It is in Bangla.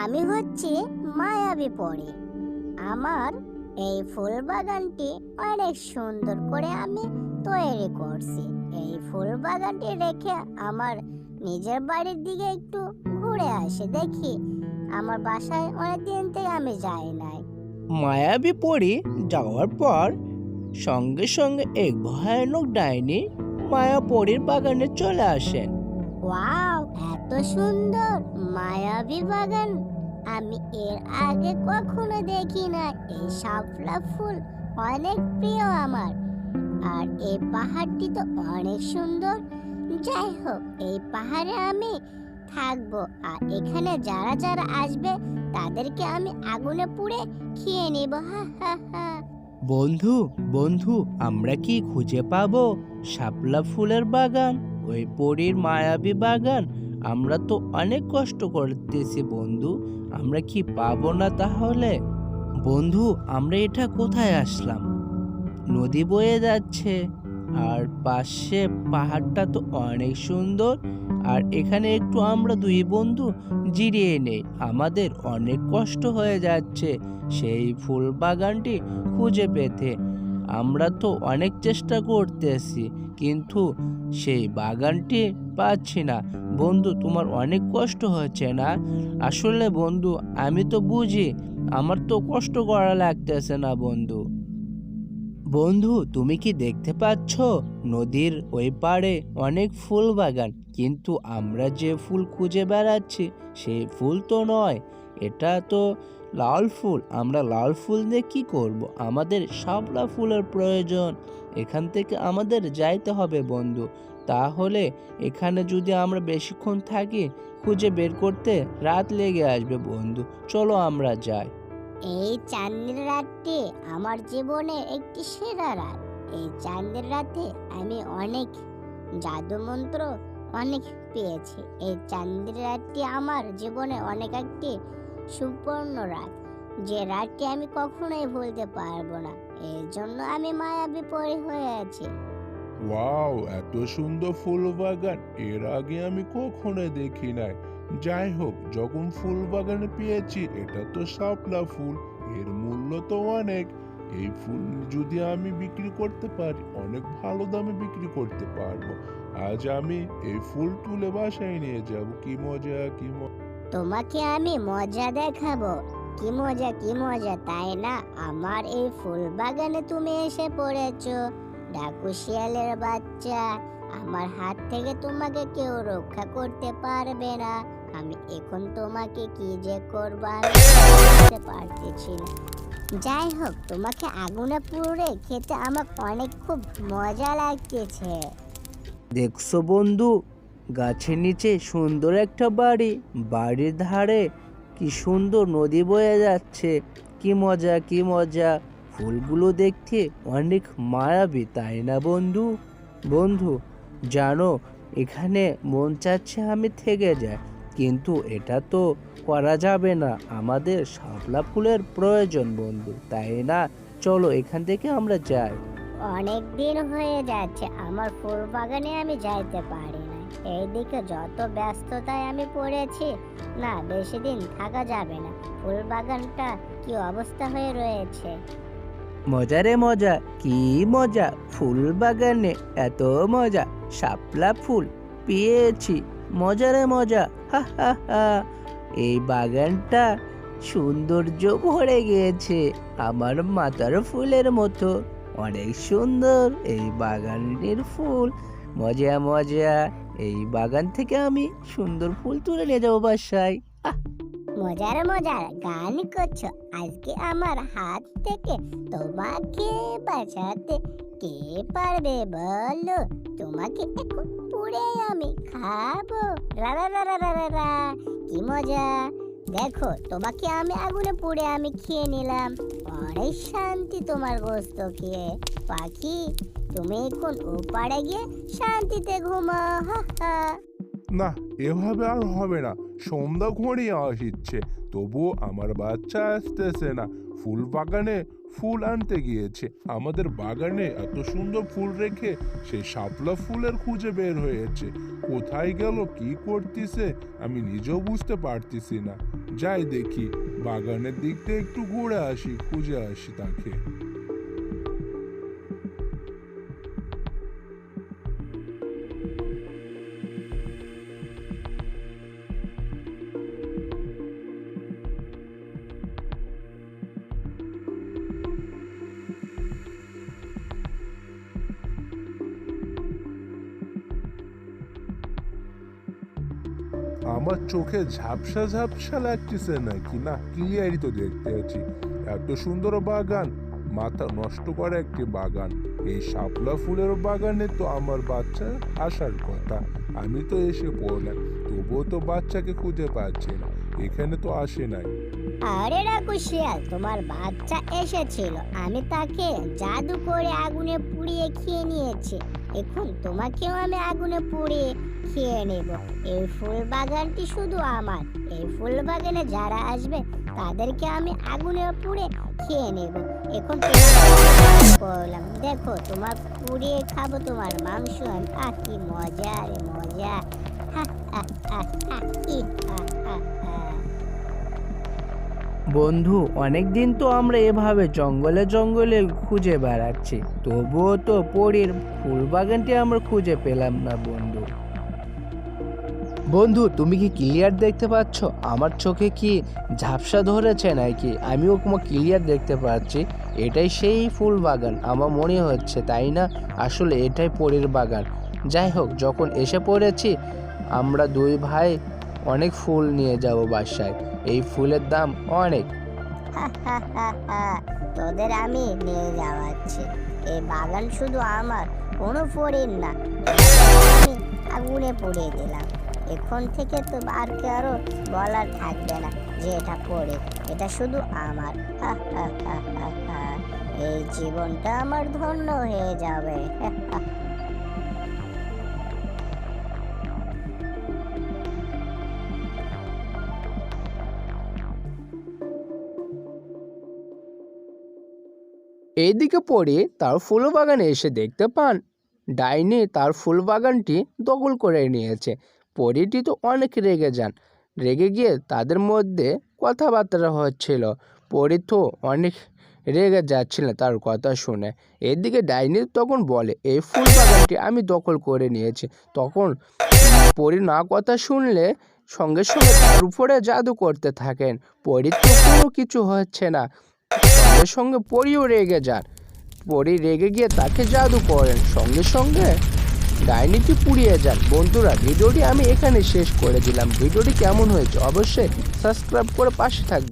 আমি হচ্ছি মায়াবী পরি। আমার এই ফুল বাগানটি অনেক সুন্দর করে আমি তৈরি করছি। এই ফুল বাগানটি রেখে আমার নিজের বাড়ির দিকে একটু ঘুরে আসে দেখি। আমার বাসায় অনেক দিন থেকে আমি যাই নাই। মায়াবী পরি যাওয়ার পর সঙ্গে সঙ্গে এক ভয়ানক ডাইনি মায়াপরির বাগানে চলে আসেন ওয়াও! এত সুন্দর মায়াবী বাগান। আমি এর আগে কখনো দেখি না, এই শাপলা ফুল অনেক প্রিয় আমার। আর এই পাহাড়টি তো অনেক সুন্দর। যাই হোক, এই পাহাড়ে আমি থাকব, আর এখানে যারা যারা আসবে, তাদেরকে আমি আগুনে পুড়ে খেয়ে নেব। হা হা হা। বন্ধু বন্ধু, আমরা কি খুঁজে পাবো? শাপলা ফুলের বাগান, ওই পরীর মায়াবী বাগান আমরা তো অনেক কষ্ট করতেছি, বন্ধু। আমরা কি পাবো না তাহলে? বন্ধু, আমরা এটা কোথায় আসলাম? নদী বয়ে যাচ্ছে, আর পাশে পাহাড়টা তো অনেক সুন্দর। আর এখানে একটু আমরা দুই বন্ধু জিরিয়ে নেই। আমাদের অনেক কষ্ট হয়ে যাচ্ছে। সেই ফুল বাগানটি খুঁজে পেতে। আমরা তো অনেক চেষ্টা করতেছি কিন্তু সেই বাগানটি পাচ্ছি না। বন্ধু, তোমার অনেক কষ্ট হচ্ছে না? আসলে বন্ধু, আমি তো বুঝি, আমার তো কষ্ট করা লাগতেছে না বন্ধু। বন্ধু, তুমি কি দেখতে পাচ্ছ? নদীর ওই পাড়ে অনেক ফুল বাগান, কিন্তু আমরা যে ফুল খুঁজে বেড়াচ্ছি, সেই ফুল তো নয়, এটা তো লাল ফুল, আমরা লাল ফুল দিয়ে কি করব? আমাদের শাপলা ফুলের প্রয়োজন। এখান থেকে আমাদের যাইতে হবে বন্ধু। তাহলে এখানে যদি আমরা বেশিক্ষণ থাকি, খুঁজে বের করতে রাত লেগে আসবে বন্ধু। চলো আমরা যাই। এই চাঁদের রাতটি আমার জীবনে একটি সেরা রাত। এই চাঁদের রাতে আমি অনেক জাদু মন্ত্র অনেক পেয়েছি। এই চাঁদের রাতটি আমার জীবনে অনেক একটি সুবর্ণ রাত। যে রাতটি আমি কখনোই ভুলতে পারব না, এর জন্য আমি মায়াবী পরি হয়ে আছি। ওয়াও, এত সুন্দর ফুল বাগান এর আগে আমি কখনো দেখি নাই। যাই হোক, যখন ফুল বাগানে পেয়েছি, এটা তো শাপলা ফুল, এর মূল্য তো অনেক। এই ফুল যদি আমি বিক্রি করতে পারি, অনেক ভালো দামে বিক্রি করতে পারব। আজ আমি এই ফুল তুলে বাসায় নিয়ে যাব, কি মজা কি মজা তোমাকে আমি মজা দেখাবো। কি মজা কি মজা, তাই না? আমার এই ফুল বাগানে তুমি এসে পড়েছো। ডাকু শিয়ালের বাচ্চা, আমার হাত থেকে তোমাকে কেউ রক্ষা করতে পারবে না। আমি এখন তোমাকে কি যে করব, আমি বুঝতে পারতেছি না। যাই হোক, তোমাকে আগুনে পুড়ে খেতে আমার অনেক খুব মজা লাগতেছে। দেখছ বন্ধু গাছের নিচে সুন্দর একটা বাড়ি, বাড়ির ধারে কি সুন্দর নদী বয়ে যাচ্ছে, কি মজা কি মজা। ফুলগুলো দেখতে অনেক মায়াবী, তাই না বন্ধু? বন্ধু, জানো, এখানে মন চাচ্ছে আমি থেকে যাই, কিন্তু এটা তো করা যাবে না। আমাদের শাপলা ফুলের প্রয়োজন বন্ধু, তাই না? চলো এখান থেকে আমরা যাই। অনেক দিন হয়ে যাচ্ছে, আমার ফুল বাগানে আমি যাইতে পারি। এইদিকে যত ব্যস্ততায় আমি পড়েছি, না বেশি দিন থাকা যাবে না। ফুল বাগানটা কি অবস্থা হয়ে রয়েছে? মজারে মজা, কি মজা। ফুল বাগানে এত মজা, শাপলা ফুল পেয়েছি। মজারে মজা, হা হা হা। এই বাগানটা সৌন্দর্য ভরে গিয়েছে, আমার মাথার ফুলের মতো। অনেক সুন্দর এই বাগানের ফুল। মজা মজা। এই বাগান থেকে আমি সুন্দর ফুল তুলে নিয়ে যাব বাসায়। মজার মজার গান করছ। আজকে আমার হাত থেকে তোমাকে বাঁচাতে কে পারবে বলো? তোমাকে এখন পুড়ে আমি খাব। রা রা রা রা রা। কি মজা। দেখো, তোমাকে আমি আগুনে পুড়ে আমি খেয়ে নিলাম। অনেক শান্তি তোমার গোস্ত খেয়ে। পাখি, তুমি এখন ওপারে গিয়ে শান্তিতে ঘুমা হা হা না, এভাবে আর হবে না। সন্ধ্যা ঘনিয়ে আসছে তবুও আমার বাচ্চা আসতেছে না। ফুল বাগানে ফুল আনতে গিয়েছে। আমাদের বাগানে এত সুন্দর ফুল রেখে সেই শাপলা ফুলের খুঁজে বের হয়েছে। কোথায় গেল, কি করতেছে, আমি নিজেও বুঝতে পারতেছি না। যাই দেখি, বাগানের দিকটা একটু ঘুরে আসি, খুঁজে আসি তাকে। আমার চোখে ঝাপসা ঝাপসা লাগতেছে নাকি? না ক্লিয়ারই তো দেখতে আছি। এত সুন্দর বাগান, মাথা নষ্ট করা একটি বাগান। এই শাপলা ফুলের বাগানে তো আমার বাচ্চা আসার কথা। আমি তো এসে পড়লাম, তবুও তো বাচ্চাকে খুঁজে পাচ্ছি না। এখানে তো আসে নাই। আরে রাকু শিয়াল, তোমার বাচ্চা এসেছিল। আমি তাকে জাদু করে আগুনে পুড়িয়ে খেয়ে নিয়েছি। এখন তোমাকেও আমি আগুনে পুড়িয়ে খেয়ে নেব। এই ফুল বাগানটি শুধু আমার। এই ফুল বাগানে যারা আসবে, তাদেরকে আমি আগুনে পুড়ে খেয়ে নেব। এখন বললাম দেখো, তোমার পুড়িয়ে খাব তোমার মাংস। আহ, কি মজা রে, মজা। হা হা হা হা। বন্ধু অনেক দিন তো আমরা এভাবে জঙ্গলে জঙ্গলে খুঁজে বেড়াচ্ছি। তবুও তো পরীর ফুল বাগানটি আমরা খুঁজে পেলাম না, বন্ধু। বন্ধু, তুমি কি ক্লিয়ার দেখতে পাচ্ছ? আমার চোখে কি ঝাপসা ধরেছে নাকি? আমিও ক্লিয়ার দেখতে পাচ্ছি। এটাই সেই ফুল বাগান আমার মনে হচ্ছে, তাই না? আসলে এটাই পরীর বাগান। যাই হোক, যখন এসে পড়েছি, আমরা দুই ভাই অনেক ফুল নিয়ে যাব বাসায়। এই ফুলের দাম অনেক। তোদের আমি নিয়ে যাওয়াচ্ছি। এই বাগান শুধু আমার, কোনো ফরিন না। আমি আগুনে পুড়িয়ে দিলাম। এখন থেকে তো আর কারও বলার থাকবে না যে এটা পড়ে। এটা শুধু আমার। এই জীবনটা আমার ধন্য হয়ে যাবে। এইদিকে পড়ে তার ফুল বাগানে এসে দেখতে পান। ডাইনি তার ফুল বাগানটি দখল করে নিয়েছে। পরীটি তো অনেক রেগে যান। রেগে গিয়ে তাদের মধ্যে কথাবার্তা হচ্ছিল। পরী তো অনেক রেগে যাচ্ছিল তার কথা শুনে। এদিকে ডাইনি তখন বলে, এই ফুল বাগানটি আমি দখল করে নিয়েছি। তখন পরি না কথা শুনলে সঙ্গে সঙ্গে তার উপরে জাদু করতে থাকেন। পরীর তো কোনো কিছু হচ্ছে না। সঙ্গে সঙ্গে পরিও রেগে যান। পরি রেগে গিয়ে তাকে জাদু করেন। সঙ্গে সঙ্গে ডাইনিটি পুড়িয়ে যান। বন্ধুরা, ভিডিওটি আমি এখানে শেষ করে দিলাম। ভিডিওটি কেমন হয়েছে অবশ্যই সাবস্ক্রাইব করে পাশে থাকবে